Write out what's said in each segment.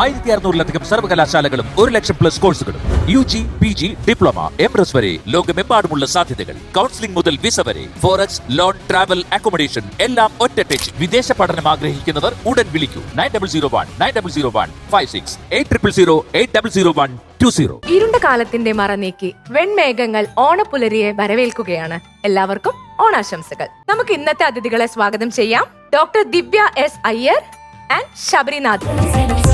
ആയിരത്തി അറുന്നൂറിലധികം സർവകലാശാലകളും ഒരു ലക്ഷം പ്ലസ് കോഴ്സുകളും U G P G diploma M S വരെ ലോകമെമ്പാടുമുള്ള സാധ്യതകൾ. കൗൺസിലിംഗ് മുതൽ വിസ വരെ ഫോറക്സ് ലോൺ ട്രാവൽ അക്കോമഡേഷൻ എല്ലാം ഒറ്റ ടച്ച് വിദേശ പഠനം ആഗ്രഹിക്കുന്നവർ ഉടൻ വിളിക്കൂ. Nine double zero one nine double zero one five six eight triple zero eight double zero one two zero. ഇരുണ്ട കാലത്തിന്റെ മറ നീക്കി വെൺമേഘങ്ങൾ ഓണപ്പുലരിയെ വരവേൽക്കുകയാണ് എല്ലാവർക്കും ഓണാശംസകൾ. നമുക്ക് ഇന്നത്തെ അതിഥികളെ സ്വാഗതം ചെയ്യാം. Doctor Divya S Iyer and Sabarinath.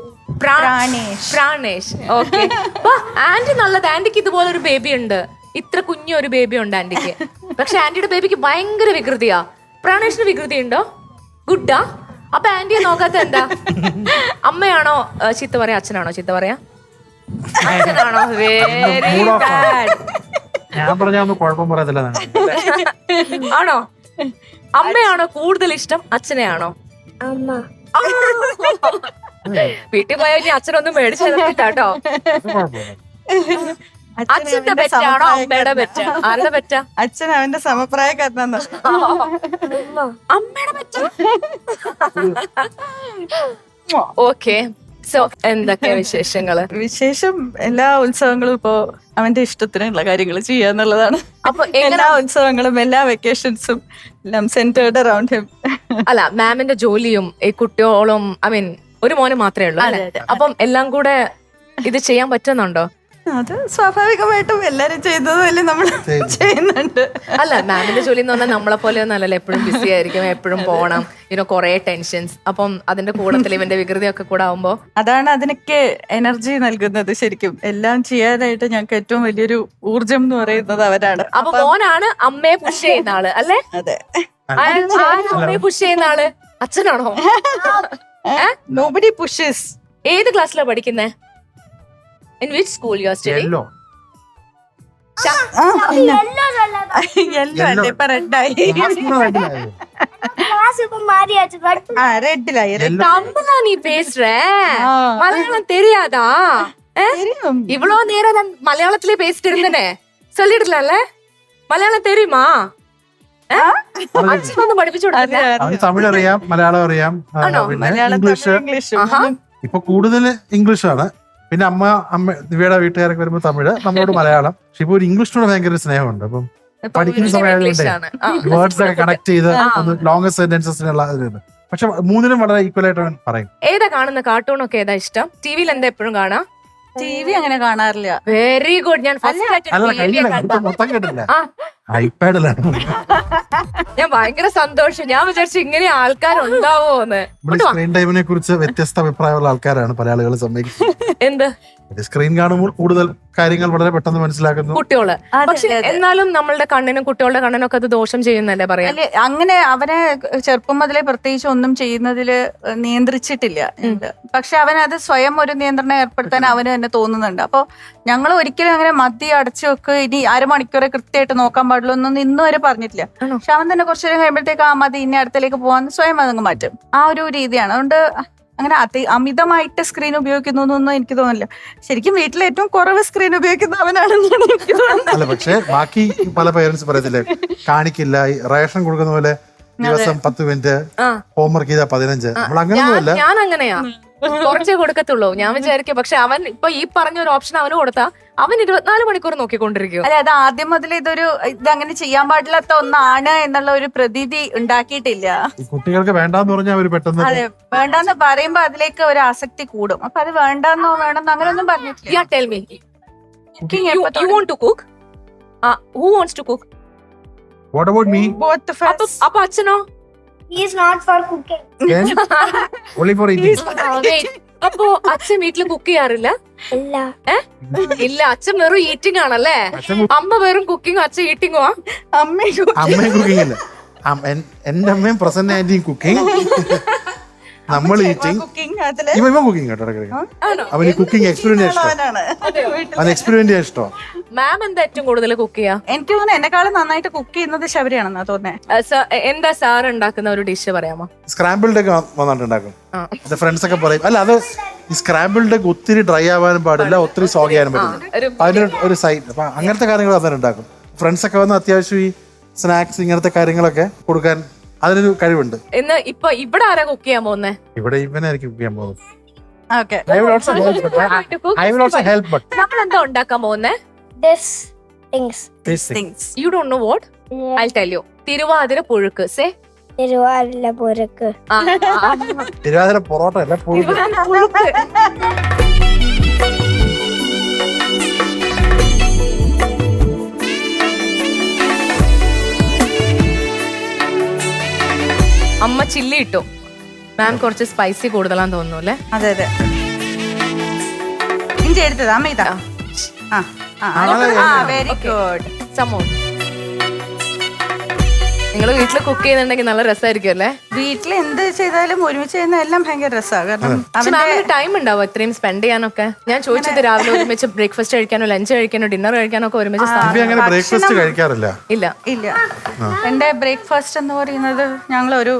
Pranesh. Pranesh. Okay aunty നല്ലത്. ആന്റിക്ക് ഇതുപോലെ ഒരു ബേബി ഉണ്ട് ഇത്ര കുഞ്ഞു ഒരു ബേബി ഉണ്ട് ആന്റിക്ക്. പക്ഷെ ആന്റിയുടെ ബേബിക്ക് ഭയങ്കര വികൃതിയാ. പ്രാണേഷിന് വികൃതി ഉണ്ടോ ഗുഡാ. അപ്പൊ ആന്റിയെ നോക്കാത്ത എന്താ? അമ്മയാണോ ചീത്ത പറയാ? അച്ഛനാണോ ചീത്ത പറയാ? അച്ഛനാണോ? വെരി. ബാഡ് ഞാൻ കുഴപ്പം പറയത്തില്ല ആണോ? അമ്മയാണോ കൂടുതൽ ഇഷ്ടം? അച്ഛനെയാണോ? വീട്ടിൽ പോയാൽ ഇനി അച്ഛനൊന്നും മേടിച്ചു കേട്ടോ. അച്ഛന്റെ പെറ്റാണോ അമ്മയുടെ പെറ്റ? ആരുടെ പെറ്റ? അച്ഛൻ അവന്റെ സമപ്രായക്കാരനാണ് അമ്മയുടെ പെറ്റ? ഓക്കെ. സോ എന്തൊക്കെയാ വിശേഷങ്ങൾ? വിശേഷം എല്ലാ ഉത്സവങ്ങളും ഇപ്പോ അവന്റെ ഇഷ്ടത്തിനുള്ള കാര്യങ്ങൾ ചെയ്യാന്നുള്ളതാണ് അപ്പൊ എല്ലാ ഉത്സവങ്ങളും എല്ലാ വെക്കേഷൻസും എല്ലാം സെന്റേർഡ് അറൌണ്ട് ഹിം അല്ല മാമിന്റെ ജോലിയും ഈ കുട്ടിയോളും ഐ മീൻ ഒരു മോനെ മാത്രമേ ഉള്ളൂ അല്ലേ? അതെ, അതെ. അപ്പം എല്ലാം കൂടെ ഇത് ചെയ്യാൻ പറ്റുന്നുണ്ടോ? അത് സ്വാഭാവികമായിട്ടും എല്ലാരും ചെയ്തതല്ലേ നമ്മൾ ചെയ്യുന്നുണ്ട്. അല്ല മാമിന്റെ ജോലി എന്ന് പറഞ്ഞാൽ നമ്മളെ പോലെ ഒന്നും അല്ലല്ലോ. എപ്പോഴും ബിസി ആയിരിക്കും എപ്പോഴും പോണം ഇനോ കുറെ ടെൻഷൻസ് അപ്പം അതിന്റെ കൂടത്തിൽ ഇവന്റെ വികൃതി ഒക്കെ കൂടെ ആവുമ്പോ? അതാണ് അതിനൊക്കെ എനർജി നൽകുന്നത് ശരിക്കും. എല്ലാം ചെയ്യാനായിട്ട് ഞങ്ങൾക്ക് ഏറ്റവും വലിയൊരു ഊർജം എന്ന് പറയുന്നത് അവരാണ്. അപ്പൊ മോനാണ് അമ്മയെ പുഷ് ചെയ്യുന്ന ആൾ അല്ലേ? അതെ. ആ- ആരാ അമ്മയെ പുഷ് ചെയ്യുന്ന ആൾ? അച്ഛനാണോ? നോബഡി പുഷസ് ഏത് ക്ലാസ്സിലാ പഠിക്കുന്നേ in which school you study Yellow. Yellow അല്ലേ ഇപ്പൊ റെഡായി Mask கூட red ல ஆகுது. ആ റെഡിലായി Yellow. தமிழா நீ பேசுற ஆ. மலையாளம் தெரியாதா அஹ்? தெரியும் இவ்வளவு நேரம் நான் மலையாளத்திலே பேசிட்டு இருந்தேனே சொல்லிடலாம்ல மலையாளம் தெரியுமா പഠിപ്പിച്ചു അവന് തമിഴ് അറിയാം മലയാളം അറിയാം ആ, ആണോ? പിന്നെ മലയാളം ഇംഗ്ലീഷ്. ഇംഗ്ലീഷ്. ആഹാ. ഇപ്പൊ കൂടുതൽ ഇംഗ്ലീഷാണ്. ആണ് പിന്നെ അമ്മ അമ്മ ദിവ്യയുടെ വീട്ടുകാരൊക്കെ വരുമ്പോ തമിഴ് നമ്മളോട് മലയാളം. പക്ഷെ ഇപ്പൊ ഒരു ഇംഗ്ലീഷിനോട് ഭയങ്കര ഒരു സ്നേഹമുണ്ട്. അപ്പം പഠിക്കുന്ന ആണ്. ആ. വേർഡ്സ് ഒക്കെ കണക്ട് ചെയ്ത് ഒന്ന് ലോങ്ങസ്റ്റ് സെന്റൻസസിനുള്ള ഇത് പക്ഷെ മൂന്നിനും വളരെ ഈക്വൽ ആയിട്ട് അവൻ പറയും. ഏതാ കാണുന്ന കാർട്ടൂൺ ഒക്കെ ഏതാ ഇഷ്ടം? ടിവിയിൽ എന്താ എപ്പോഴും കാണാം? ടി വി അങ്ങനെ കാണാറില്ല. വെരി ഗുഡ് ഞാൻ അല്ല. ഫസ്റ്റ് ആയിട്ട് മൊത്തം കേട്ടില്ല ആ. ഐപാഡിലാണ്. ഞാൻ ഭയങ്കര സന്തോഷം. ഞാൻ വിചാരിച്ചു ഇങ്ങനെ ആൾക്കാരുണ്ടാവോന്ന്. സ്ക്രീൻ ടൈമിനെ കുറിച്ച് വ്യത്യസ്ത അഭിപ്രായമുള്ള ആൾക്കാരാണ് പല ആളുകൾ സമ്മതിക്കുന്നത്. എന്ത്? സ്ക്രീൻ കാണുമ്പോൾ കൂടുതൽ കാര്യങ്ങൾ വളരെ പെട്ടെന്ന് മനസ്സിലാക്കുന്നു. കുട്ടികൾ. പക്ഷെ. എന്നാലും നമ്മളുടെ കണ്ണിനും കുട്ടികളുടെ കണ്ണിനും ഒക്കെ അത് ദോഷം ചെയ്യുന്നല്ലേ പറയാം? അങ്ങനെ അവനെ ചെറുപ്പം മുതലേ പ്രത്യേകിച്ച് ഒന്നും ചെയ്യുന്നതിൽ നിയന്ത്രിച്ചിട്ടില്ല. പക്ഷെ അവനത് അത് സ്വയം ഒരു നിയന്ത്രണം ഏർപ്പെടുത്താൻ അവന് തന്നെ തോന്നുന്നുണ്ട്. അപ്പോൾ ഞങ്ങൾ ഒരിക്കലും അങ്ങനെ മതി അടച്ചു വെക്ക് ഇനി അരമണിക്കൂറെ കൃത്യമായിട്ട് നോക്കാൻ പാടുള്ളൂ എന്നൊന്നും ഇന്നും വരെ പറഞ്ഞിട്ടില്ല? പക്ഷെ അവൻ തന്നെ കുറച്ചു നേരം കഴിയുമ്പോഴത്തേക്ക് ആ മതി ഇനി അടുത്തേക്ക് പോകാൻ സ്വയം അതങ്ങ് മാറ്റും. ആ ഒരു രീതിയാണ്. അതുകൊണ്ട് അങ്ങനെ അതി അമിതമായിട്ട് സ്ക്രീൻ ഉപയോഗിക്കുന്നു എന്നൊന്നും എനിക്ക് തോന്നുന്നില്ല. ശരിക്കും വീട്ടിൽ ഏറ്റവും കുറവ് സ്ക്രീൻ ഉപയോഗിക്കുന്ന അവനാണെന്നാണ് എനിക്ക് തോന്നുന്നത്. അല്ല പക്ഷേ ബാക്കി പല പേരൻസ് പറയത്തില്ലേ കാണിക്കില്ല റേഷൻ കൊടുക്കുന്ന പോലെ ദിവസം പത്ത് മിനിറ്റ്. ഹോംവർക്ക് ചെയ്താൽ പതിനഞ്ച്. നമ്മൾ അങ്ങനെയൊന്നുമല്ല ഞാൻ അങ്ങനെയാ കുറച്ചേ കൊടുക്കത്തുള്ളൂ. ഞാൻ വിചാരിക്കും. പക്ഷെ അവൻ ഇപ്പൊ ഈ പറഞ്ഞ ഒരു ഓപ്ഷൻ അവന് കൊടുത്താ അവൻ ഇരുപത്തിനാല് മണിക്കൂർ നോക്കിക്കൊണ്ടിരിക്കും. അതെ അത് ആദ്യം മുതൽ ഇതൊരു ഇത് അങ്ങനെ ചെയ്യാൻ പാടില്ലാത്ത ഒന്നാണ് എന്നുള്ള ഒരു പ്രതീതി ഉണ്ടാക്കിയിട്ടില്ല. കുട്ടികൾക്ക് വേണ്ടെന്ന് പറഞ്ഞാൽ അവർ പെട്ടെന്ന് അതെ വേണ്ടെന്ന് പറയുമ്പോ അതിലേക്ക് ഒരു ആസക്തി കൂടും. അപ്പൊ അത് വേണ്ടെന്നോ വേണമെന്നോ അങ്ങനെയൊന്നും പറഞ്ഞിട്ടില്ല. Yeah tell me Cooking you എപ്പോ to cook who wants to cook what about me Both of അപ്പൊ us. അപ്പൊ not for not for cooking. Only for eating Wait, അപ്പൊ അച്ഛൻ വീട്ടിൽ കുക്ക് ചെയ്യാറില്ല? ഇല്ല. ഇല്ല അച്ഛൻ വെറും ഈറ്റിംഗ് ആണല്ലേ? അമ്മ വെറും കുക്കിംഗും അച്ഛൻ ഈറ്റിംഗും അമ്മയും അമ്മയും കുക്കിംഗ് ഇല്ല. അം- എൻ- എന്റെ അമ്മയും പ്രസന്റ് ആന്റിയും കുക്കിംഗ് നമ്മൾ ഈറ്റിംഗ് കുക്കിംഗ് അതിൽ ഇവ ഇവൻ കുക്കിംഗ് കേട്ടോ ഇടയ്ക്കിടയ്ക്ക്. അവന് ഈ കുക്കിംഗ് എക്സ്പീരിയൻസ് ഇഷ്ടം. അവന് എക്സ്പീരിയൻസ് ഇഷ്ടം. മാം എന്താ ഏറ്റവും കൂടുതൽ കുക്ക് ചെയ്യാ? എനിക്ക് തോന്നുന്നു എന്നെക്കാളും നന്നായിട്ട് കുക്ക് ചെയ്യുന്നത് ശബരിയാണെന്നാ തോന്നുന്നത് എന്താ സാർ ഉണ്ടാക്കുന്ന ഒരു ഡിഷ് പറയാമോ? സ്ക്രാമ്പിൾഡ് ഒക്കെ വന്നിട്ടുണ്ടാക്കും. എന്റെ ഫ്രണ്ട്സ് ഒക്കെ പറയും. അല്ല അത് ഈ സ്ക്രാമ്പിൾഡ് ഒക്കെ ഒത്തിരി ഡ്രൈ ആവാനും പാടില്ല ഒത്തിരി സോഗ് ചെയ്യാനും പറ്റില്ല. അതിന് ഒരു സൈഡ് അപ്പൊ അങ്ങനത്തെ കാര്യങ്ങൾ വന്നിട്ടുണ്ടാക്കും. ഫ്രണ്ട്സ് ഒക്കെ വന്ന് അത്യാവശ്യം ഈ സ്നാക്സ് ഇങ്ങനത്തെ കാര്യങ്ങളൊക്കെ കൊടുക്കാൻ അതിനൊരു കഴിവുണ്ട്. ഇന്ന് ഇപ്പൊ ഇവിടെ ആരാ കുക്ക് ചെയ്യാൻ പോകുന്നേ? ഇവിടെ ഇവനായിരിക്കും കുക്ക് ചെയ്യാൻ പോകുന്നത്. ഓക്കെ നമ്മൾ എന്താ ഉണ്ടാക്കാൻ പോകുന്നേ? This things. You don't know what I tell you Thiruvathira puzhukku. Say. Thiruvathira പുരക്ക് Thiruvathira parotta അല്ല പുഴുക്ക്. അമ്മ ചില്ലി ഇട്ടു. മാം കുറച്ച് സ്പൈസി കൂടുതലാന്ന് തോന്നുന്നു അല്ലേ? അതെ അതെ. ഇഞ്ചി എടുത്തതാ അമ്മ ഇതാ. ആ. വെരി ഗുഡ് സമോ നിങ്ങൾ വീട്ടിൽ കുക്ക് ചെയ്യുന്നുണ്ടെങ്കിൽ നല്ല രസമായിരിക്കും അല്ലേ? വീട്ടിൽ എന്ത് ചെയ്താലും ഒരുമിച്ച് ചെയ്യുന്ന എല്ലാം ഭയങ്കര രസമാണ്. കാരണം പക്ഷെ മാമിന് ടൈം ഉണ്ടാവും ഇത്രയും സ്പെൻഡ് ചെയ്യാനൊക്കെ? ഞാൻ ചോദിച്ചത് രാവിലെ ഒരുമിച്ച് ബ്രേക്ക്ഫാസ്റ്റ് കഴിക്കാനോ ലഞ്ച് കഴിക്കാനോ ഡിന്നർ കഴിക്കാനോ ഒക്കെ ഒരുമിച്ച് അങ്ങനെ ബ്രേക്ക്ഫാസ്റ്റ് കഴിക്കാറില്ല? ഇല്ല. ഇല്ല. എന്റെ ബ്രേക്ക്ഫാസ്റ്റ് എന്ന് പറയുന്നത് ഞങ്ങൾ ഒരു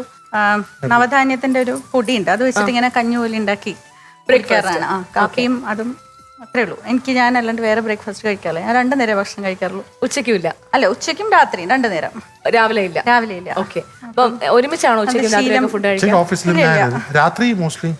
നവധാന്യത്തിന്റെ ഒരു പൊടിയുണ്ട്. അത് വെച്ചിട്ട് ഇങ്ങനെ കഞ്ഞി പോലെ ഉണ്ടാക്കി കഴിക്കാറാണ് ആ കാപ്പിയും അതും അത്രേ ഉള്ളൂ. എനിക്ക് ഞാൻ അല്ലാണ്ട് വേറെ ബ്രേക്ക്ഫാസ്റ്റ് കഴിക്കാറില്ല. ഞാൻ രണ്ടു നേരം ഭക്ഷണം കഴിക്കാറുള്ളൂ. ഉച്ചയ്ക്കും ഇല്ല? അല്ല ഉച്ചയ്ക്കും രാത്രിയും രണ്ടു നേരം. രാവിലെ ഇല്ല? രാവിലെ ഇല്ല. ഓക്കെ. അപ്പം ഒരുമിച്ചാണോ ഉച്ചയ്ക്കും രാത്രി ഫുഡ് കഴിക്കുക ഞാൻ രാത്രി മോസ്റ്റ്ലി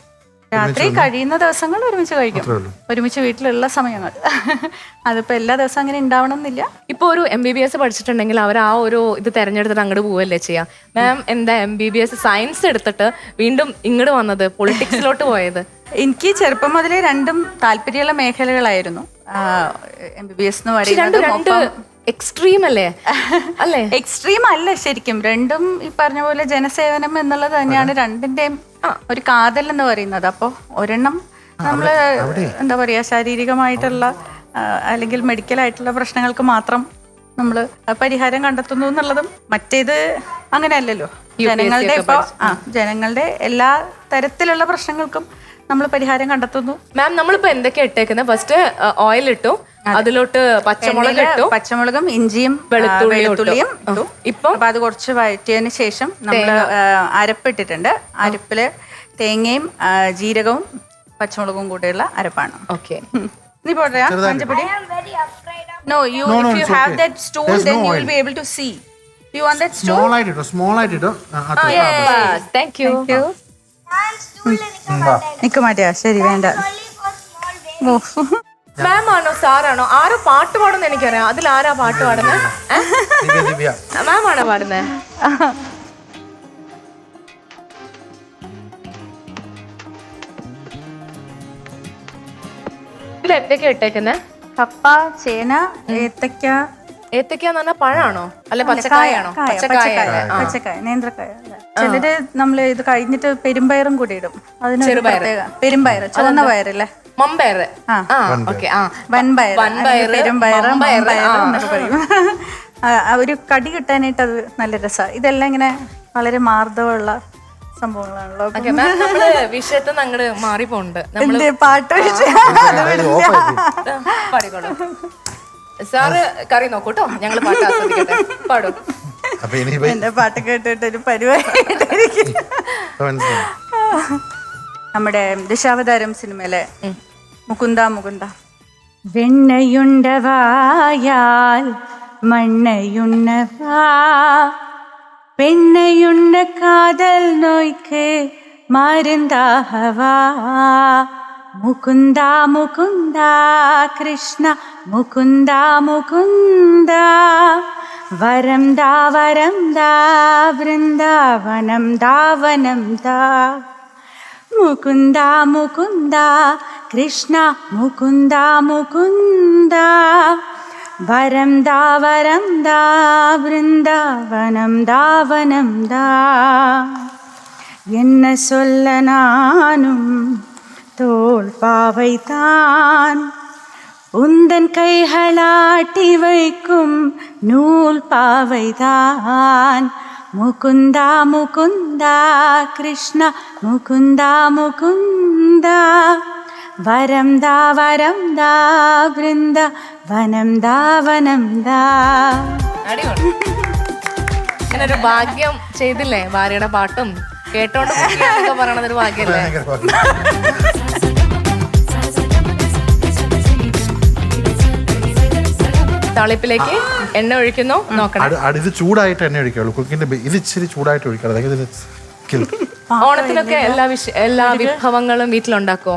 രാത്രി കഴിയുന്ന ദിവസങ്ങൾ ഒരുമിച്ച് കഴിക്കും. ഒരുമിച്ച് വീട്ടിലുള്ള സമയങ്ങൾ. അതിപ്പോ എല്ലാ ദിവസവും അങ്ങനെ ഉണ്ടാവണം എന്നില്ല ഇപ്പൊ ഒരു എം ബി ബി എസ് പഠിച്ചിട്ടുണ്ടെങ്കിൽ അവർ ആ ഒരു ഇത് തെരഞ്ഞെടുത്തിട്ട് അങ്ങോട്ട് പോവല്ലേ ചെയ്യാം? മാം എന്താ M B B S science എടുത്തിട്ട് വീണ്ടും ഇങ്ങോട്ട് വന്നത് പൊളിറ്റിക്സിലോട്ട് പോയത്? എനിക്ക് ചെറുപ്പം മുതലേ രണ്ടും താല്പര്യമുള്ള മേഖലകളായിരുന്നു. എം ബി ബി എസ് എന്ന് പറയുന്നത് രണ്ട് എക്സ്ട്രീം അല്ലേ? അല്ലേ? എക്സ്ട്രീം അല്ല ശരിക്കും. രണ്ടും ഈ പറഞ്ഞ പോലെ ജനസേവനം എന്നുള്ളത് തന്നെയാണ് രണ്ടിന്റെയും ഒരു കാതൽ എന്ന് പറയുന്നത്. അപ്പോ ഒരെണ്ണം നമ്മൾ എന്താ പറയാ ശാരീരികമായിട്ടുള്ള അല്ലെങ്കിൽ മെഡിക്കൽ ആയിട്ടുള്ള പ്രശ്നങ്ങൾക്ക് മാത്രം നമ്മൾ പരിഹാരം കണ്ടെത്തുന്നു എന്നുള്ളതും മറ്റേത് അങ്ങനെയല്ലല്ലോ. ജനങ്ങളുടെ ഇപ്പൊ ആ ജനങ്ങളുടെ എല്ലാ തരത്തിലുള്ള പ്രശ്നങ്ങൾക്കും നമ്മൾ പരിഹാരം കണ്ടെത്തുന്നു. മാം നമ്മളിപ്പോ എന്തൊക്കെയാ ഇട്ടേക്കുന്നത് ഫസ്റ്റ് ഓയിൽ ഇട്ടു. അതിലോട്ട് പച്ചമുളക് ഇട്ടു. പച്ചമുളകും ഇഞ്ചിയും വെളുത്തുള്ളിയും ഇട്ടു. ഇപ്പം? അപ്പൊ അത് കുറച്ച് വഴറ്റിയതിന് ശേഷം നമ്മൾ അരപ്പിട്ടിട്ടുണ്ട്. അരപ്പിൽ തേങ്ങയും ജീരകവും പച്ചമുളകും കൂടെയുള്ള അരപ്പാണ്. ഓക്കെ. നീ പോട്ടെ മഞ്ഞപ്പൊടി. No you if you have that stool then you will be able to see you want that stool small ആയിട്ടോ സ്മോൾ ആയിട്ടോ താങ്ക് യു നിക്ക് മാറ്റിയാ ശരി വേണ്ട. ഓ. മാം ആണോ സാറാണോ ആരോ പാട്ട് പാടുന്ന എനിക്കറിയാം. അതിൽ ആരാ പാട്ട് പാടുന്നത് മാം ആണോ പാടുന്നത് ഇതിൽ എന്തൊക്കെയാ ഇട്ടേക്കുന്നത് കപ്പ ചേന ഏത്തക്ക ഏത്തക്കാന്ന് പറഞ്ഞാൽ പഴമാണോ അല്ലെ പച്ചക്കായാണോ പച്ചക്കായ നേന്ത്രക്കായ. ചിലര് നമ്മൾ ഇത് കഴിഞ്ഞിട്ട് പെരുമ്പയറും കൂടി ഇടും. അതിന് പെരുമ്പയർ ചുവന്ന പയറല്ലേ? ആ. ആ ഓക്കെ ആ. വൻപയർ വൻപയറ്, അല്ലെങ്കിൽ പെരുമ്പയർ മമ്പയറ്, മമ്പയർ എന്നൊക്കെ പറയും. ഒരു കടി കിട്ടാനായിട്ട് അത് നല്ല രസമാണ് ഇതെല്ലാം ഇങ്ങനെ വളരെ മാർദ്ദവമുള്ള സംഭവങ്ങളാണല്ലോ. വിഷയത്തിൽ നിന്ന് അങ്ങോട്ട് മാറിപ്പോണ്ട് പാട്ട് വിഷയം പാടിക്കോളൂ. സാറ് കറി നോക്കൂട്ടോ? ഞങ്ങൾ പാട്ട് ആസ്വദിക്കട്ടെ. പാടും. ഇനി എന്റെ പാട്ട് കേട്ടിട്ടൊരു പരിപാടി നമ്മുടെ ദശാവതാരം സിനിമയിലെ മുകുന്ദ മുകുന്ദ. വെണ്ണയുണ്ടവായാൽ മണ്ണയുണ്ണവാ പെണ്ണയുണ്ണ കാതൽ നോയ്ക്ക് മരുന്താഹവാ. മുകുന്ദ മുകുന്ദ കൃഷ്ണ முகுந்தா முகுந்தா வரம் தா வரம் தா விருந்தாவனம் தாவனம் தா முகுந்தா முகுந்தா கிருஷ்ணா முகுந்தா முகுந்தா வரம் தா வரம் தா பிருந்தாவனம் தாவனம் தா என்ன சொல்ல நானும் தோல் பாவை உந்தன் கைகளாட்டி வைக்கும் நூல் பாவைதான் മുകുന്ദ മുകുന്ദ കൃഷ്ണ മുകുന്ദ മുകുന്ദ വരം ദാ വരം ദാ വൃന്ദ വനം ദാ വനം ദാ അടിപൊളി അങ്ങനെ ഒരു ഭാഗ്യം ചെയ്തില്ലേ ഭാര്യയുടെ പാട്ടും കേട്ടോണ്ട് കുട്ടിയാണെന്നൊക്കെ പറയണത് ഒരു ഭാഗ്യല്ലേ തളിപ്പിലേക്ക് എണ്ണ ഒഴിക്കുന്നു. നോക്കണം. ഇത് ചൂടായിട്ട് എണ്ണ ഒഴിക്കുള്ളൂ കുക്കിന്റെ ഇത് ഇച്ചിരി ചൂടായിട്ട് ഒഴിക്കണം അല്ലെങ്കിൽ. ഓണത്തിനൊക്കെ എല്ലാ വിഷ എല്ലാ വിഭവങ്ങളും വീട്ടിലുണ്ടാക്കോ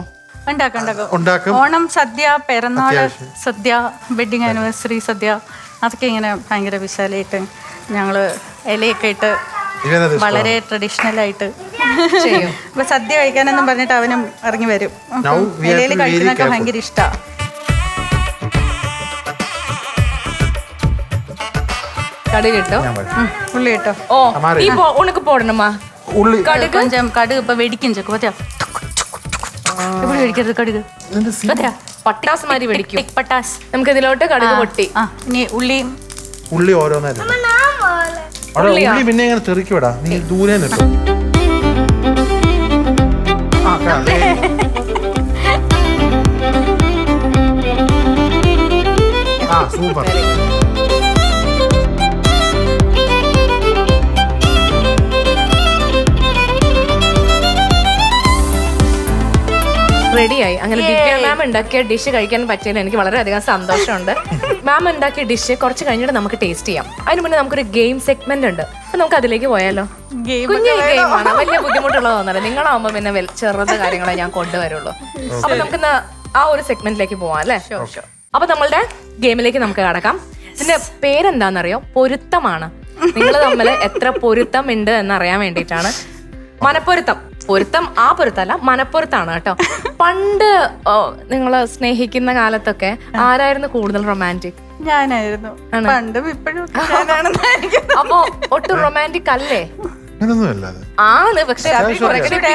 ഉണ്ടാക്കും ഓണം സദ്യ പിറന്നാൾ സദ്യ വെഡിങ് ആനിവേഴ്സറി സദ്യ അതൊക്കെ ഇങ്ങനെ ഭയങ്കര വിശാലമായിട്ട് ഞങ്ങൾ ഇലയൊക്കെ ഇട്ട് വളരെ ട്രഡീഷണൽ ആയിട്ട് ചെയ്യും. സദ്യ കഴിക്കാനെന്നും പറഞ്ഞിട്ട് അവനും ഇറങ്ങി വരും. ഇലയിൽ കഴിക്കുന്നൊക്കെ ഭയങ്കര ഇഷ്ടാ. കടുക് കിട്ടോ ഞാൻ പറയാം. ഉള്ളി കേട്ടോ ഓ അമ്മാരെ. ഈ പോ- ഉണക്ക് പോടണമാ ഉള്ളി. കടുക് കൊഞ്ചം കടുക് ഇപ്പൊ വെടിക്കും ചെക്ക് പറ്റാ എവിടെ കഴിക്കരുത് കടുക്? പറ്റാ പട്ടാസ് മാതിരി വെടിക്കും. ടിക് പട്ടാസ്. നമുക്ക് ഇതിലോട്ട് കടുക് പൊട്ടി. ഇനി ഉള്ളിയും ഉള്ളി ഓരോന്നായിരുന്നു. ഉള്ളി പിന്നെ ഇങ്ങനെ തെറിക്കൂടാ നീ ദൂരെ നിൽക്കും സൂപ്പർ. റെഡിയായി. അങ്ങനെ ദിവ്യ മാം ഉണ്ടാക്കിയ ഡിഷ് കഴിക്കാൻ പറ്റിയതിൽ എനിക്ക് വളരെയധികം സന്തോഷമുണ്ട്. മാം ഉണ്ടാക്കിയ ഡിഷ് കുറച്ച് കഴിഞ്ഞിട്ട് നമുക്ക് ടേസ്റ്റ് ചെയ്യാം. അതിന് മുന്നേ നമുക്കൊരു ഗെയിം സെഗ്മെന്റ് ഉണ്ട്. അപ്പൊ നമുക്ക് അതിലേക്ക് പോയാലോ? ഗെയിം കുഞ്ഞു ഗെയിമാണ് വലിയ ബുദ്ധിമുട്ടുള്ളത് തോന്നല നിങ്ങളാവുമ്പോ പിന്നെ ചെറുത് കാര്യങ്ങളെ ഞാൻ കൊണ്ടുവരുള്ളൂ. അപ്പൊ നമുക്ക് ആ ഒരു സെഗ്മെന്റിലേക്ക് പോവാം അല്ലേ? അപ്പൊ നമ്മളുടെ ഗെയിമിലേക്ക് നമുക്ക് കടക്കാം. ഇതിന്റെ പേരെന്താണെന്നറിയോ? പൊരുത്തമാണ്. നിങ്ങൾ തമ്മിൽ എത്ര പൊരുത്തം ഉണ്ട് എന്നറിയാൻ വേണ്ടിയിട്ടാണ്. മനപ്പൊരുത്തം. പൊരുത്തം ആ പൊരുത്തല്ല മനപ്പൊരുത്താണ് കേട്ടോ. പണ്ട് നിങ്ങൾ സ്നേഹിക്കുന്ന കാലത്തൊക്കെ ആരായിരുന്നു കൂടുതൽ റൊമാന്റിക് ഞാനായിരുന്നു. പണ്ടും ഇപ്പോഴും അപ്പൊ ഒട്ടും റൊമാന്റിക് അല്ലേ? ആണ് പക്ഷെ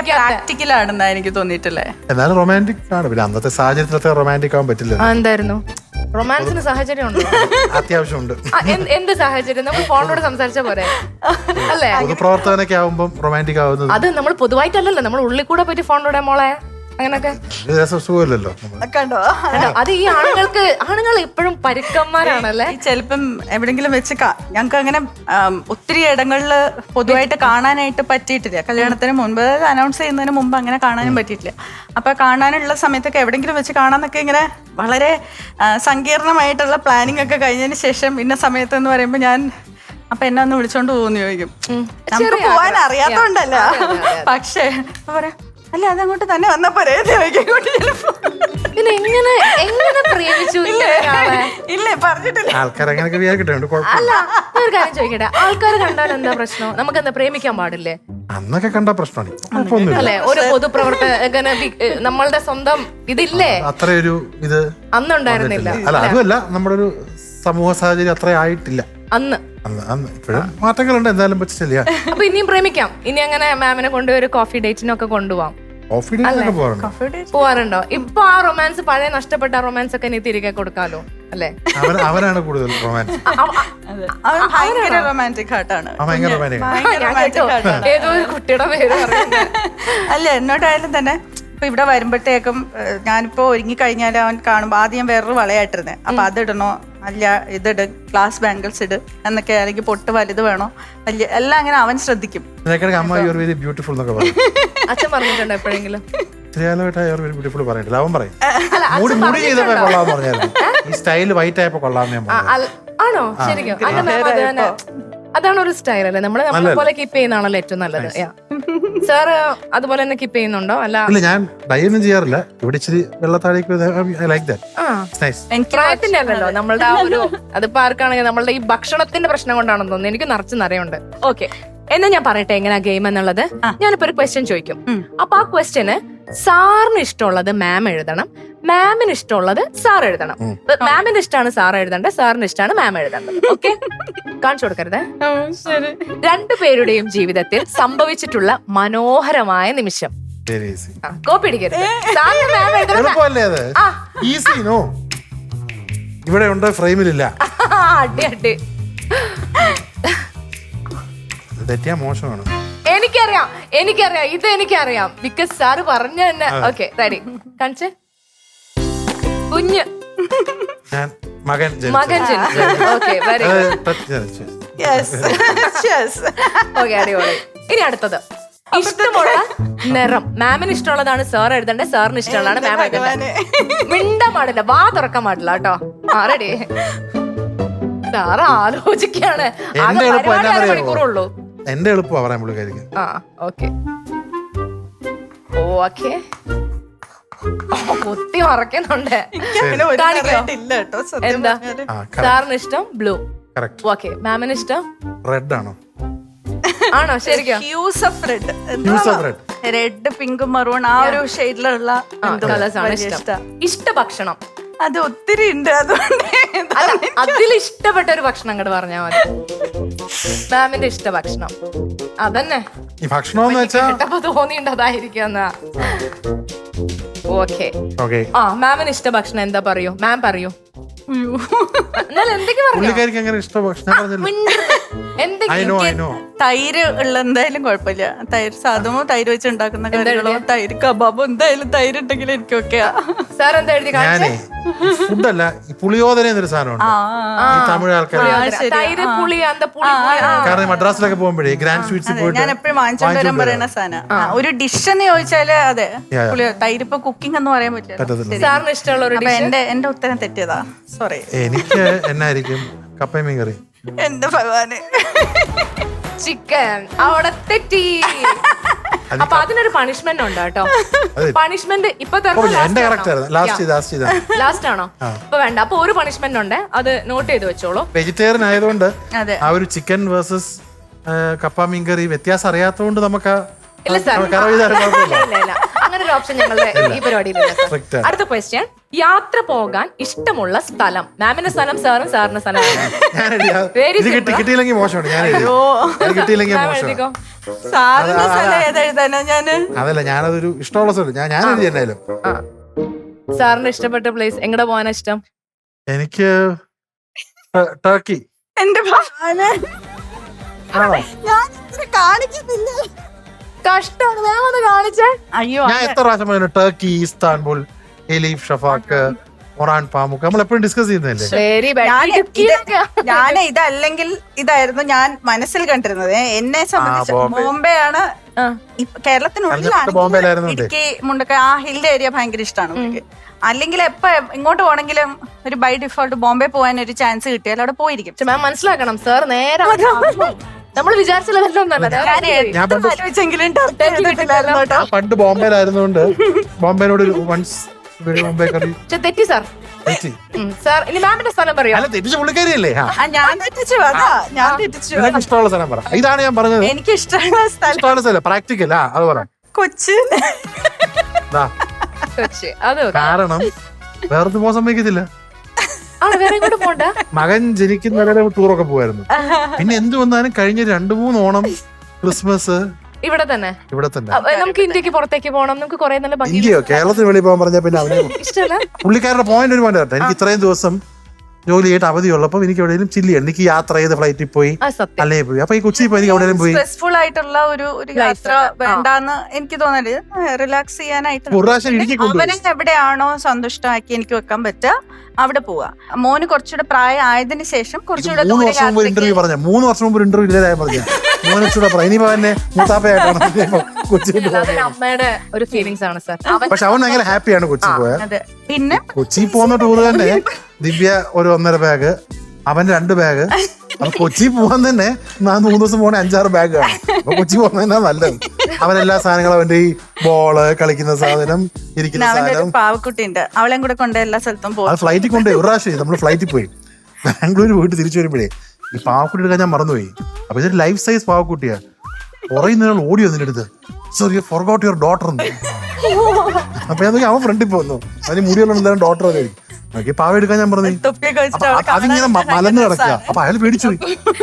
പ്രാക്ടിക്കൽ ആണെന്നാ എനിക്ക് തോന്നിയിട്ടില്ലേ എന്നാലും റൊമാന്റിക് ആണ്. പിന്നെ അന്നത്തെ സാഹചര്യത്തിലത്തെ റൊമാന്റിക് ആവാൻ പറ്റില്ല എന്തായിരുന്നു റൊമാൻസിന് സാഹചര്യം ഉണ്ടോ അത്യാവശ്യമുണ്ട്. ആ, എന്ത്- എന്ത് സാഹചര്യം? നമ്മൾ ഫോണിലൂടെ സംസാരിച്ച പോരെ. അല്ലേ? പൊതുപ്രവർത്തകനൊക്കെ ആവുമ്പം റൊമാന്റിക് ആവുന്നത് അത് നമ്മൾ പൊതുവായിട്ടല്ലല്ലോ. നമ്മൾ ഉള്ളിൽ കൂടെ പോയിട്ട് ഫോണിലൂടെ മോളെ. അങ്ങനൊക്കെ. സുഖമില്ലല്ലോ. കണ്ടോ? കണ്ടോ? അത് ഈ ആണുങ്ങൾക്ക് ആണുങ്ങൾ എപ്പോഴും പരുക്കന്മാരാണല്ലേ? ചിലപ്പം എവിടെങ്കിലും വെച്ച് ഞങ്ങൾക്ക് അങ്ങനെ ഒത്തിരി ഇടങ്ങളിൽ പൊതുവായിട്ട് കാണാനായിട്ട് പറ്റിയിട്ടില്ല. കല്യാണത്തിന് മുൻപ് അനൗൺസ് ചെയ്യുന്നതിന് മുമ്പ് അങ്ങനെ കാണാനും പറ്റിയിട്ടില്ല. അപ്പൊ കാണാനുള്ള സമയത്തൊക്കെ എവിടെങ്കിലും വെച്ച് കാണാന്നൊക്കെ ഇങ്ങനെ വളരെ സങ്കീർണമായിട്ടുള്ള പ്ലാനിങ് ഒക്കെ കഴിഞ്ഞതിന് ശേഷം ഇന്ന സമയത്ത് എന്ന് പറയുമ്പോൾ ഞാൻ അപ്പൊ എന്നെ ഒന്ന് വിളിച്ചോണ്ട് പോകുന്നു ചോദിക്കും. നമുക്ക് പോവാൻ. അറിയാത്തോണ്ടല്ല. പക്ഷേ പറയാം അല്ല അതങ്ങോട്ട് തന്നെ വന്നപ്പോ പിന്നെ എങ്ങനെ എങ്ങനെ പ്രേമിച്ചു? ഇല്ലേ? പറഞ്ഞിട്ടില്ല. ആൾക്കാർ അങ്ങനെയൊക്കെ വിചാരിക്കട്ടെ അല്ല ഞാൻ ഒരു കാര്യം ചോദിക്കട്ടെ? ആൾക്കാർ കണ്ടാൽ എന്താ പ്രശ്നം? നമുക്ക് എന്താ പ്രേമിക്കാൻ പാടില്ലേ? അന്നൊക്കെ കണ്ട പ്രശ്നമാണ്. അല്ലെ? ഒരു പൊതുപ്രവർത്തകന് നമ്മളുടെ സ്വന്തം ഇതില്ലേ? അത്രയൊരു ഇത് അന്നുണ്ടായിരുന്നില്ല. അല്ല അതുമല്ല നമ്മുടെ ഒരു സമൂഹ സാഹചര്യം അത്ര ആയിട്ടില്ല. അന്ന്. ഇപ്പോഴും മാറ്റങ്ങളുണ്ട് എന്തായാലും പറ്റില്ല അപ്പൊ ഇനിയും പ്രേമിക്കാം. ഇനി അങ്ങനെ മാമിനെ കൊണ്ടുപോയി ഒരു കോഫി ഡേറ്റിനൊക്കെ കൊണ്ടുപോകാം ഓഫ് ഡേറ്റിനൊക്കെ പോകാറുണ്ട് പോവാറുണ്ടോ? ഇപ്പൊ ആ റൊമാൻസ് പഴയ നഷ്ടപ്പെട്ട റൊമാൻസ് ഒക്കെ ഇനി തിരികെ കൊടുക്കാലോ അല്ലേ? അവനാണ് കൂടുതൽ റൊമാൻസ് റൊമാന്റിക് കേട്ടോ. ഏതോ ഒരു കുട്ടിയുടെ പേര് അല്ല എന്നോട്ടായാലും തന്നെ ഇപ്പൊ ഇവിടെ വരുമ്പോഴത്തേക്കും ഞാനിപ്പോ ഒരുങ്ങി കഴിഞ്ഞാൽ അവൻ കാണുമ്പോൾ ആദ്യം വേറൊരു വളയായിട്ടിരുന്നത് അപ്പൊ അതിടണോ? അല്ല ഇതിട്. ഗ്ലാസ് ബാംഗിൾസ് ഇട്. എന്നൊക്കെ അല്ലെങ്കിൽ പൊട്ട് വലുത് വേണോ? വലിയ എല്ലാം അങ്ങനെ അവൻ ശ്രദ്ധിക്കും. ബ്യൂട്ടിഫുൾ എന്നൊക്കെ പറയും. അച്ഛൻ പറഞ്ഞിട്ടുണ്ടോ എപ്പോഴെങ്കിലും? ബ്യൂട്ടിഫുൾ പറഞ്ഞിട്ടില്ല. അവൻ പറയും. മുടി മുടി ചെയ്തപ്പോ പറഞ്ഞിട്ടുണ്ടോ കൊള്ളാന്ന് പറഞ്ഞായിരുന്നു. ഈ സ്റ്റൈൽ വൈറ്റ് ആയപ്പോ കൊള്ളാന്ന് ഞാൻ ആണോ? ശരിക്കും. അതാണ് ഒരു സ്റ്റൈൽ അല്ലേ? നമ്മൾ നമ്മളെ പോലെ കീപ്പ് ചെയ്യുന്നതാണല്ലോ ഏറ്റവും നല്ലത്. സാറ് അതുപോലെ തന്നെ കീപ്പ് ചെയ്യുന്നുണ്ടോ? അല്ല. ഇല്ല ഞാൻ ഡൈ ഒന്നും ചെയ്യാറില്ല. ഇവിടെ ഇച്ചിരി വെള്ളത്താഴേക്ക് ഐ ലൈക്ക് ദാറ്റ് ആ. നൈസ് എനിക്ക് പ്രായത്തിന്റെ അല്ലല്ലോ നമ്മളുടെ ആ ഒരു അതിപ്പോ ആർക്കാണെങ്കിൽ നമ്മളുടെ ഈ ഭക്ഷണത്തിന്റെ പ്രശ്നം കൊണ്ടാണെന്ന് തോന്നുന്നു. എനിക്ക് നിറച്ച് നിറയുണ്ട്. ഓക്കെ എന്നാ ഞാൻ പറയട്ടെ എങ്ങനെയാ ഗെയിം എന്നുള്ളത്? ഞാനിപ്പോ ഒരു ക്വസ്റ്റ്യൻ ചോദിക്കും. അപ്പൊ ആ ക്വസ്റ്റ്യന് സാറിന് ഇഷ്ടമുള്ളത് മാം എഴുതണം. മാമിന് ഇഷ്ടമുള്ളത് സാർ എഴുതണം. മാമിന് ഇഷ്ടമാണ് സാർ എഴുതേണ്ടത് സാറിന് ഇഷ്ടമാണ് മാം എഴുതേണ്ടത് ഓക്കെ കാണിച്ചു കൊടുക്കരുത്? ശരി. രണ്ടുപേരുടെയും ജീവിതത്തിൽ സംഭവിച്ചിട്ടുള്ള മനോഹരമായ നിമിഷം. വെരി ഈസി കോപ്പി അടിക്കരുത്. സാറിന് മാം എഴുതണം. എളുപ്പമല്ലേ അത്? ആ. ഈസി നോ ഇവിടെ ഉണ്ട് ഫ്രെയിമിലില്ല. അടി അടി. തെറ്റിയാ മോശമാണ്. എനിക്കറിയാം എനിക്കറിയാം ഇത് എനിക്കറിയാം. ബിക്കോസ് സാറ് പറഞ്ഞ തന്നെ. ഓക്കെ റെഡി കാണിച്ചേ? കുഞ്ഞ്. ഞാൻ മകൻ ജനിച്ചു. മകൻ ജനിച്ചു ഓക്കെ വെരി അത് ഗുഡ് ത- ജനിച്ചു. യെസ് യെസ് ഓക്കെ അടിപൊളി. ഇനി അടുത്തത്. ഇഷ്ടമുള്ള നിറം. മാമിന് ഇഷ്ടമുള്ളതാണ് സാർ എഴുതേണ്ടത് സാറിന് ഇഷ്ടമുള്ളതാണ് മാം എഴുതേണ്ടത് മിണ്ടാൻ പാടില്ല. വാ തുറക്കാൻ പാടില്ല കേട്ടോ. ആ റെഡി സാറ് ആലോചിക്കാണ്? എന്റെ എളുപ്പം എന്നാ അറിയാമോ? മണിക്കൂറുള്ളൂ. എന്റെ എളുപ്പം പറയാൻ പുള്ളിക്കാരിക്ക്. ആ ഓക്കെ ഓക്കെ കുത്തി മറക്കുന്നുണ്ട്. അങ്ങനെ ഒരു കാണിക്കോ? variety ഇല്ല കേട്ടോ. സത്യം എന്താ? പറഞ്ഞാൽ. ആ സാറിന് ഇഷ്ടം ബ്ലൂ. കറക്റ്റ് ഓക്കെ മാമിന് ഇഷ്ടം? റെഡ് ആണോ? ആണോ? ശരിക്കും? Of red Hues of red. Red pink maroon ആ ഒരു ഷെയ്ഡിലുള്ള കളേഴ്സ് ആണ് ഇഷ്ടം. ഇഷ്ട. ഭക്ഷണം അത് ഒത്തിരി ഉണ്ട്. അതുകൊണ്ട് അല്ല അതിൽ ഇഷ്ടപ്പെട്ട ഒരു ഭക്ഷണം അങ്ങോട്ട് പറഞ്ഞാൽ മതി. മാമിന്റെ ഇഷ്ട ഭക്ഷണം അതന്നെ. ഈ ഭക്ഷണം എന്ന് വെച്ചാ കേട്ടപ്പോ തോന്നിയുണ്ട് അതായിരിക്കും ഓക്കെ ഓക്കെ ആ മാമിന് ഇഷ്ട ഭക്ഷണം എന്താ പറയൂ? മാം പറയൂ. പുള്ളിക്കാരിക്ക് അങ്ങനെ ഇഷ്ടം ഭക്ഷണം പറഞ്ഞില്ല. തൈര് ഉള്ള എന്തായാലും കുഴപ്പമില്ല. തൈര് സാധനമോ തൈര് വെച്ച് ഉണ്ടാക്കുന്ന കാര്യങ്ങളോ തൈര് കബാബോ എന്തായാലും തൈര് ഉണ്ടെങ്കിൽ എനിക്കൊക്കെയാ സാർ എന്താ എഴുതി ഞാനേ കാണിച്ചേ ഫുഡല്ല ഈ പുളിയോദന എന്നൊരു സാധനമുണ്ട്. ആ ഈ തമിഴ് ആൾക്കാർ. തൈര് പുളി അന്ത പുളി പുളി, ആ. കാരണം ഈ മദ്രാസിലൊക്കെ പോകുമ്പോഴേ ഗ്രാൻഡ് സ്വീറ്റ്സിൽ അതെ, പോയിട്ട് ഞാൻ എപ്പോഴും വാങ്ങിച്ചോണ്ട് വരാൻ പറയുന്ന സാധനം. ഒരു ഡിഷ് എന്ന് ചോദിച്ചാൽ അതെ Yeah. പുളി തൈര് ഇപ്പൊ കുക്കിംഗ് എന്ന് പറയാൻ പറ്റില്ല. പറ്റത്തില്ല. സാറിന് ഇഷ്ടമുള്ള ഒരു അപ്പൊ എന്റെ എന്റെ ഉത്തരം തെറ്റിയതാ. സോറി എനിക്ക് എന്നായിരിക്കും? കപ്പയും മീൻ കറി. എന്റെ ഭഗവാന്. ചിക്കൻ. അവിടെ തെറ്റി. അപ്പൊ അതിനൊരു പണിഷ്മെന്റ് ഉണ്ട് കേട്ടോ. അതെ. പണിഷ്മെന്റ് ഇപ്പൊ ഓ, എന്റെ കറക്റ്റ് ആയിരുന്നു ലാസ്റ്റ് ലാസ്റ്റ് ലാസ്റ്റ് ആണോ? ഇപ്പൊ വേണ്ട. അപ്പൊ ഒരു പണിഷ്മെന്റ് ഉണ്ട്. അത് നോട്ട് ചെയ്ത് വെച്ചോളൂ. വെജിറ്റേറിയൻ ആയതുകൊണ്ട് അതെ ആ ഒരു ചിക്കൻ വേഴ്സസ് കപ്പ മീൻ കറി വ്യത്യാസം അറിയാത്തതുകൊണ്ട് നമുക്ക് ആ- ഇല്ല സാർ കുഴപ്പമില്ല ഇല്ല ഇല്ല. അങ്ങനെ ഒരു ഓപ്ഷൻ ഞങ്ങളുടെ ഈ പരിപാടിയിലില്ല സാർ Correct ആണ്. അടുത്ത ക്വസ്റ്റ്യൻ യാത്ര പോകാൻ ഇഷ്ടമുള്ള സ്ഥലം. മാമിന്റെ സ്ഥലം സാറും സാറിന്റെ സ്ഥലം. ഞാൻ എഴുതിയ- Very ഇത് കിട്ടി കിട്ടിയില്ലെങ്കിൽ മോശമാണ് ഞാൻ എഴുതി. ഇത് കിട്ടിയില്ലെങ്കിൽ മാം മോശമാണ്. എഴുതിക്കോ. സാറിന്റെ സ്ഥലം ഏതെഴുതാനാ ഞാൻ? അതല്ല ഞാനതൊരു ഇഷ്ടമുള്ള സ്ഥലം. ഞാൻ ഞാൻ എഴുതി എന്തായാലും ആ. സാറിന് ഇഷ്ടപ്പെട്ട പ്ലേസ് എങ്ങടെ പോകാനാ ഇഷ്ടം? എനിക്ക് ട- ടർക്കി. എന്റെ ആണോ? ഞാൻ ഇത്ര കാണിക്കുന്നില്ല. കഷ്ടമാണ്. മാം ഒന്ന് കാണിച്ചേ. അയ്യോ ഞാൻ എത്ര പ്രാവശ്യം പറഞ്ഞു Turkey Istanbul? Elif Shafak Orhan Pamuk നമ്മൾ എപ്പോഴും ഡിസ്കസ് ചെയ്യുന്നതല്ലേ വെരി ഞാൻ ഞാൻ ഇതല്ലെങ്കിൽ ഇതായിരുന്നു ഞാൻ മനസ്സിൽ കണ്ടിരുന്നത്. എന്നെ സംബന്ധിച്ച് ബോംബെ. ബോംബെ. ആണ് ആ. കേരളത്തിനുള്ളിലാണ് ബോംബെയിലായിരുന്നു ഇടുക്കി മുണ്ടക്ക ആ ഹിൽ ഏരിയ ഭയങ്കര ഇഷ്ടമാണ് എനിക്ക് അല്ലെങ്കിൽ എപ്പോ ഇങ്ങോട്ട് പോണെങ്കിലും ഒരു ബൈ ഡിഫോൾട്ട് ബോംബെ പോകാൻ ഒരു ചാൻസ് കിട്ടിയാൽ അവിടെ പോയിരിക്കും. മാം മനസ്സിലാക്കണം. സാർ നേരെ നമ്മൾ വിചാരിച്ചില്ല ഞാൻ പണ്ട് ആലോചിച്ചെങ്കിലും ടർക്കി എഴുതിയിട്ടില്ലായിരുന്നു കേട്ടോ. പണ്ട് ബോംബെയിലായിരുന്നുകൊണ്ട് ബോംബെയിനോട് വൺസ് ബോംബെ കറി പക്ഷെ തെറ്റി സാർ. തെറ്റി? സാർ ഇനി മാമിന്റെ സ്ഥലം പറയോ? അല്ല തെറ്റിച്ച പുള്ളിക്കാരിയല്ലേ? ആ ആ, ഞാൻ തെറ്റിച്ചു അതാ ഞാൻ തെറ്റിച്ചു. നിനക്ക് ഇഷ്ടമുള്ള സ്ഥലം പറ. ഇതാണ് ഞാൻ പറഞ്ഞത്. എനിക്ക് ഇഷ്ടമുള്ള സ്ഥലം. ഇഷ്ടമുള്ള സ്ഥലം പ്രാക്ടിക്കൽ ആ അത് പറ. കൊച്ചി. ദാ, കൊച്ചി അത്. കാരണം വേറെ പോകാൻ സമ്മതിക്കത്തില്ല. ആണ് വേറെ ഇങ്ങോട്ട് പോണ്ട? മകൻ ജനിക്കുന്നവരെ ടൂറൊക്കെ പോവായിരുന്നു. പിന്നെ എന്ത് വന്നാലും കഴിഞ്ഞ രണ്ടു മൂന്ന് ഓണം ക്രിസ്മസ് ഇവിടെ തന്നെ. ഇവിടെ തന്നെ. അപ്പൊ നമുക്ക് ഇന്ത്യയ്ക്ക് പുറത്തേക്ക് പോകണം. നമുക്ക് കുറെ നല്ല ഭംഗി ഇന്ത്യയോ? കേരളത്തിന് വെളിയിൽ പോകാൻ പറഞ്ഞാൽ പിന്നെ അവനെ ഇഷ്ടമല്ല പുള്ളിക്കാരുടെ പോയിന്റ് ഒരു പോയിന്റ് എനിക്ക് ഇത്രയും ദിവസം ജോലി ചെയ്തിട്ട് അവധിയുള്ളപ്പോൾ എനിക്ക് എവിടെയും ചില്ലി എനിക്ക് യാത്ര ചെയ്ത് ഫ്ലൈറ്റിൽ പോയി ആ സത്യം. അല്ലേ പോയി. അപ്പൊ ഈ കൊച്ചി പോയി എനിക്ക് എവിടെയെങ്കിലും പോയി. സ്ട്രെസ്ഫുൾ ആയിട്ടുള്ള ഒരു ഒരു യാത്ര വേണ്ടാന്ന് എനിക്ക് തോന്നൽ. റിലാക്സ് ചെയ്യാനായിട്ട് ഒരു പ്രാവശ്യം ഇടുക്കി കൊണ്ടുപോയി. അവനെ എവിടെയാണോ സന്തുഷ്ടമാക്കി എനിക്ക് വെക്കാൻ പറ്റുക. അവിടെ പോവാ. മോന് കുറച്ചുകൂടെ പ്രായം ആയതിനു ശേഷം കുറച്ചുകൂടെ മൂന്ന് ദൂരെ വർഷം മുമ്പ് ഇന്റർവ്യൂ യാത്രയ്ക്ക് പറഞ്ഞ. മൂന്ന് വർഷം മുമ്പ് ഇന്റർവ്യൂ ഇല്ലാതായ പറഞ്ഞ. മൂന്ന് വർഷം പറയാം ഇനിയിപ്പോ തന്നെ മൂത്താപ്പയായിട്ടാണ് ഇനിയിപ്പോ കൊച്ചിയിൽ അല്ല, അതൊരു അമ്മയുടെ ഒരു ഫീലിങ്സ് ആണ് സാർ. അവൻ പക്ഷെ അവൻ ഭയങ്കര ഹാപ്പിയാണ് കൊച്ചി പോയ അതെ. പിന്നെ കൊച്ചി പോകുന്ന ടൂർ തന്നെ ദിവ്യ ഒരു ഒന്നര ബാഗ് അവൻ രണ്ട് ബാഗ് അപ്പൊ കൊച്ചി പോകാൻ തന്നെ നാല് മൂന്ന് ദിവസം പോകണ അഞ്ചാറ് ബാഗ് ആണ്. അപ്പൊ കൊച്ചി പോകുന്നത് തന്നെ നല്ലത്. അവനെല്ലാ സാധനങ്ങളും അവന്റെ ഈ ബോൾ കളിക്കുന്ന സാധനം ഇരിക്കുന്ന അവന്റെ സാധനം. പാവക്കുട്ടി ഉണ്ട് അവളെയും കൂടെ കൊണ്ട് എല്ലാ സ്ഥലത്തും പോകും. ഫ്ലൈറ്റിൽ കൊണ്ടുപോയി. ഒരു പ്രാവശ്യം നമ്മൾ ഫ്ലൈറ്റിൽ പോയി. ബാംഗ്ലൂർ പോയിട്ട് തിരിച്ചു വരുമ്പോഴേ ഈ പാവക്കുട്ടി എടുക്കാൻ ഞാൻ മറന്നുപോയി. അപ്പൊ ഇതൊരു ലൈഫ് സൈസ് പാവക്കുട്ടിയാ. കുറേ നിങ്ങൾ ഓടി വന്നിട്ട് അടുത്ത്. Sorry you forgot your daughter അപ്പൊ ഞാൻ അവൻ ഫ്രണ്ടിൽ പോന്നു അതിന് മുടിയുള്ള എന്തായാലും ഡോട്ടർ ഒക്കെ നോക്കി പാവ എടുക്കാൻ ഞാൻ പറഞ്ഞു. അതിങ്ങനെ മലന്ന് കിടക്കുക അപ്പൊ അയാൾ പേടിച്ചു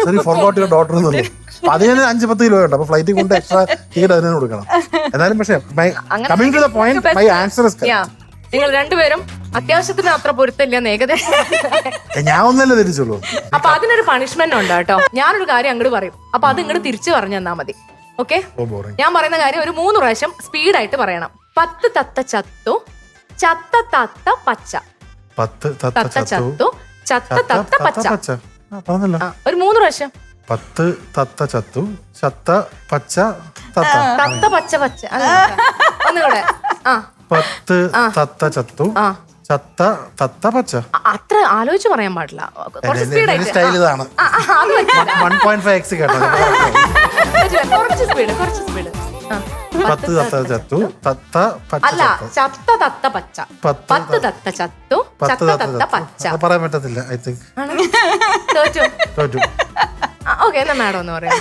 സോറി ഫോർഗോട്ട് യുവർ ഡോട്ടർ പറഞ്ഞു. അപ്പൊ അതിന് അഞ്ച് പത്ത് കിലോ ഉണ്ട് അപ്പൊ ഫ്ലൈറ്റിൽ കൊണ്ട് എക്സ്ട്രാ ടിക്കറ്റ് അതിനു കൊടുക്കണം. എന്നാലും പക്ഷേ coming to the point my answer Yeah. നിങ്ങൾ രണ്ടുപേരും അത്യാവശ്യത്തിന് അത്ര പൊരുത്തല്ലെന്ന് ഏകദേശം ഞാൻ ഒന്നല്ലേ തിരിച്ചുള്ളൂ അപ്പൊ അതിനൊരു പണിഷ്മെന്റ് ഉണ്ട് കേട്ടോ. ഞാനൊരു കാര്യം അങ്ങോട്ട് പറയും. അപ്പൊ അത് ഇങ്ങോട്ട് തിരിച്ചു പറഞ്ഞു തന്നാ മതി. ഓക്കെ ഞാൻ പറയുന്ന കാര്യം ഒരു മൂന്ന് പ്രാവശ്യം സ്പീഡായിട്ട് പറയണം. പത്ത് തത്ത ചത്തു ചത്ത തത്ത പച്ച. പത്ത് തത്ത ചത്തു. ചത്തു. തത്ത പച്ച. പറഞ്ഞല്ലോ. ഒരു മൂന്ന് പ്രാവശ്യം. പത്ത് തത്ത ചത്തു. ചത്ത പച്ച തത്ത. തത്ത പച്ച പച്ച. ഒന്നുകൂടെ. ആ. പത്ത് തത്ത ചത്തു. ചത്ത തത്ത പച്ച. അത്ര ആലോചിച്ച് പറയാൻ പാടില്ല. കുറച്ച് സ്റ്റൈൽ ഇതാണ്. വൺ പോയിന്റ് ഫൈവ് എക്സ് കേട്ടോ. കുറച്ച് സ്പീഡ് കുറച്ച് സ്പീഡ് പത്ത് തത്ത ചത്തു തത്ത അല്ല ചത്തു. ചത്ത തത്ത പച്ച. പത്ത് തത്ത ചത്തു പത്ത് തത്ത പച്ച. പറയാൻ പറ്റത്തില്ല ഐ തിങ്ക്. തോറ്റു. തോറ്റു. ഓക്കെ എന്നാ മാഡം എന്ന് പറയാം.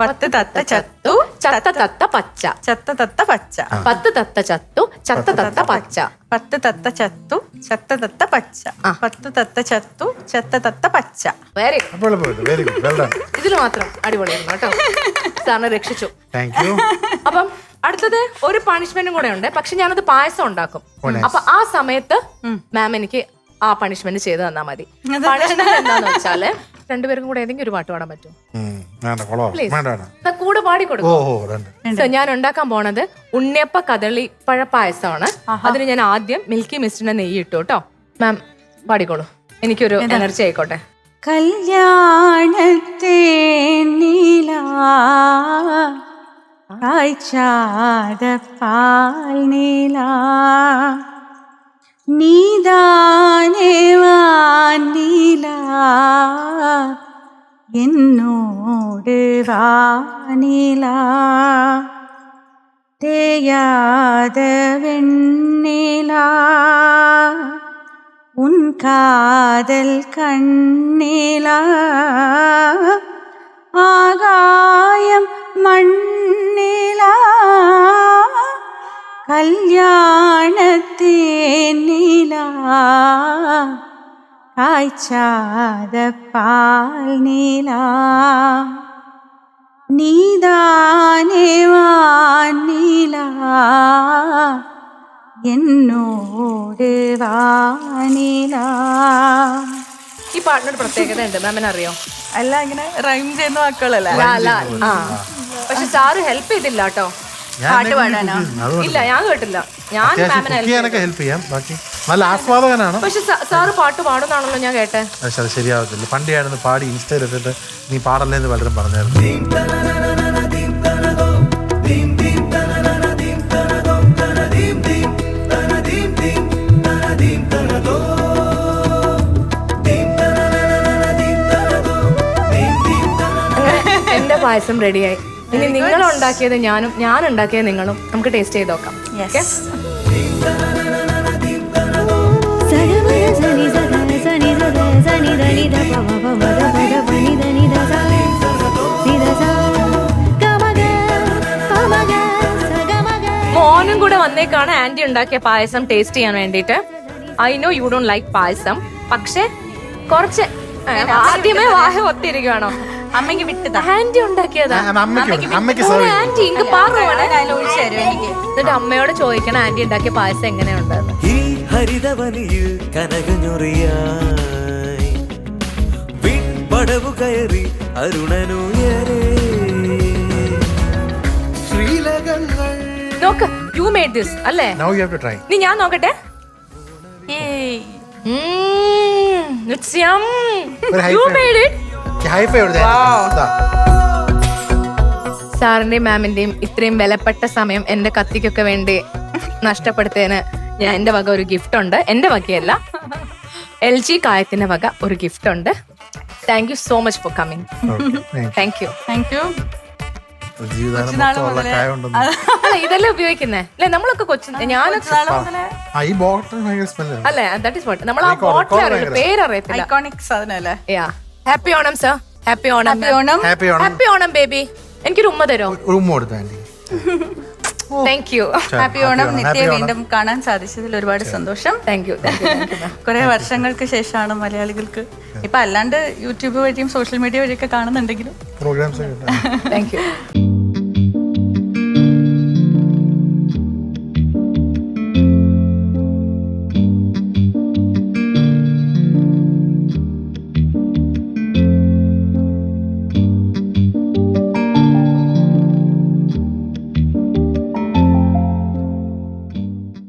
പത്ത് തത്ത ചത്തു ചത്ത തത്ത പച്ച. ചത്ത തത്ത പച്ച. പത്ത് തത്ത ചത്തു ചത്ത തത്ത പച്ച. പത്ത് തത്ത ചത്തു ചത്ത തത്ത പച്ച. പത്ത് തത്ത ചത്തു ചത്ത തത്ത പച്ച. വെരി അപ്പോൾ എളുപ്പമില്ല വെരി ഗുഡ് വെൽ ഡൺ ഇതിൽ മാത്രം അടിപൊളിയായിരുന്നു കേട്ടോ. സാറിനെ രക്ഷിച്ചു. താങ്ക് യു അപ്പം അടുത്തത് ഒരു പണിഷ്മെന്റും കൂടെ ഉണ്ട്. പക്ഷെ ഞാനത് പായസം ഉണ്ടാക്കും. അപ്പൊ ആ സമയത്ത് മാം എനിക്ക് ആ പണിഷ്മെന്റ് ചെയ്ത് തന്നാ മതി. പണിഷ്മെന്റ് എന്താന്ന് വെച്ചാൽ രണ്ടുപേർക്കും കൂടെ ഏതെങ്കിലും ഒരു പാട്ട് പാടാൻ പറ്റും കൂടെ പാടി കൊടുക്കും. ഓ രണ്ട് So, ഞാൻ ഉണ്ടാക്കാൻ പോണത് ഉണ്ണിയപ്പ കദളി പഴപ്പായസമാണ് അതിന് ഞാൻ ആദ്യം മിൽക്കി മിസ്റ്റിന്റെ നെയ്യ് ഇട്ടു കേട്ടോ. മാം പാടിക്കോളൂ. എനിക്കൊരു എനർജി ആയിക്കോട്ടെ. കല്യാണത്തെ നീല കായ്ച്ചാത പാൽ നീല நீதானேவா நீலா என்னோடு வானிலா. தேயாத வெண்ணிலா. உன் காதல் கண்ணிலா. ஆகாயம் மண்ணிலா. கல்யாண വാണത്തേനില കായ്ച്ചാത പാൽ നീല നീതാനേ വാനീല എന്നോട് വാനില. ഈ പാട്ടിനൊരു പ്രത്യേകത ഉണ്ട്. മാമിന് അറിയോ? അല്ല ഇങ്ങനെ റൈം ചെയ്യുന്ന വാക്കുകളല്ലേ? പക്ഷെ സാറ് ഹെൽപ്പ് ചെയ്തില്ല കേട്ടോ. പാട്ട് പാടാനോ? ഇല്ല ഞാൻ കേട്ടില്ല. ഞാൻ മാമിനെ ഹെൽപ്പ് ചെയ്യാം. ബാക്കി നല്ല ആസ്വാദകനാണ്. പക്ഷെ സാറ് പാട്ട് പാടുന്നാണല്ലോ ഞാൻ കേട്ടെ. പക്ഷെ അത് ശരിയാവത്തില്ല. പണ്ടിയായിരുന്നു പാടി ഇൻസ്റ്റയിൽ ഇട്ടിട്ട് നീ പാടല്ലേ എന്ന് പലരും പറഞ്ഞായിരുന്നു. എന്റെ പായസം റെഡിയായി ഇനി നിങ്ങൾ ഉണ്ടാക്കിയത് ഞാനും ഞാൻ ഉണ്ടാക്കിയത് നിങ്ങളും. നമുക്ക് ടേസ്റ്റ് ചെയ്ത് നോക്കാം. മോനും കൂടെ വന്നേക്കാണ് ആന്റി ഉണ്ടാക്കിയ പായസം ടേസ്റ്റ് ചെയ്യാൻ വേണ്ടിട്ട് I know you don't like payasam പക്ഷെ കുറച്ച് ആദ്യമേ വാഹ ഒത്തിരിക്കുകയാണോ അമ്മയ്ക്ക് വിട്ടതാ. ആന്റി ഉണ്ടാക്കിയതാ. ആ, അമ്മയ്ക്ക് കൊടുക്ക്. അമ്മയ്ക്ക് മോനെ, serve ചെയ്യ്. ആന്റി ഇങ്ങ് പാറുവാണ് ഒഴിച്ചു തരും എനിക്ക്? എന്നിട്ട് അമ്മയോട് ചോദിക്കണം ആന്റി ഉണ്ടാക്കിയ പായസം എങ്ങനെയുണ്ടെന്ന്. ഈ ഹരിതവനിയിൽ കനകഞ്ഞൊറിയായി വിൺപടവു കയറി അരുണനുയരേ. ശ്രീലകങ്ങൾ. നോക്ക് യു മേഡ് ദിസ് അല്ലേ? Now you have to try നീ ഞാൻ നോക്കട്ടെ? ഏയ്. It's yum you made it high five സാറിന്റെയും മാമിന്റെയും ഇത്രയും വിലപ്പെട്ട സമയം എന്റെ കത്തിക്കൊക്കെ വേണ്ടി നഷ്ടപ്പെടുത്തേന് ഞാൻ എന്റെ വക ഒരു ഗിഫ്റ്റ് ഉണ്ട്. എന്റെ വകയല്ല. എൽ ജി കായത്തിന്റെ വക ഒരു ഗിഫ്റ്റ് ഉണ്ട്. Thank you so much for coming thank you thank you ഇതെല്ലാം ഉപയോഗിക്കുന്നേ? അല്ലെ നമ്മളൊക്കെ കൊച്ചു ഞാനൊക്കെ അല്ലേ ദാറ്റ് ഇസ് വാട്ട് നമ്മൾ ആ ബോട്ടിൽ. പേരറിയത്തില്ല. ഐക്കോണിക് സാധനല്ലേ yeah happy Onam sir happy Onam happy Onam happy Onam happy Onam baby എനിക്കൊരു ഉമ്മ തരോ? ഒരു ഉമ്മ കൊടുത്തു aunty thank you happy Onam Nithya വീണ്ടും കാണാൻ സാധിച്ചതിൽ ഒരുപാട് സന്തോഷം. താങ്ക് യു കുറെ വർഷങ്ങൾക്ക് ശേഷമാണ് മലയാളികൾക്ക്. ഇപ്പൊ അല്ലാണ്ട് യൂട്യൂബ് വഴിയും സോഷ്യൽ മീഡിയ വഴിയൊക്കെ കാണുന്നുണ്ടെങ്കിലും. Programmes thank you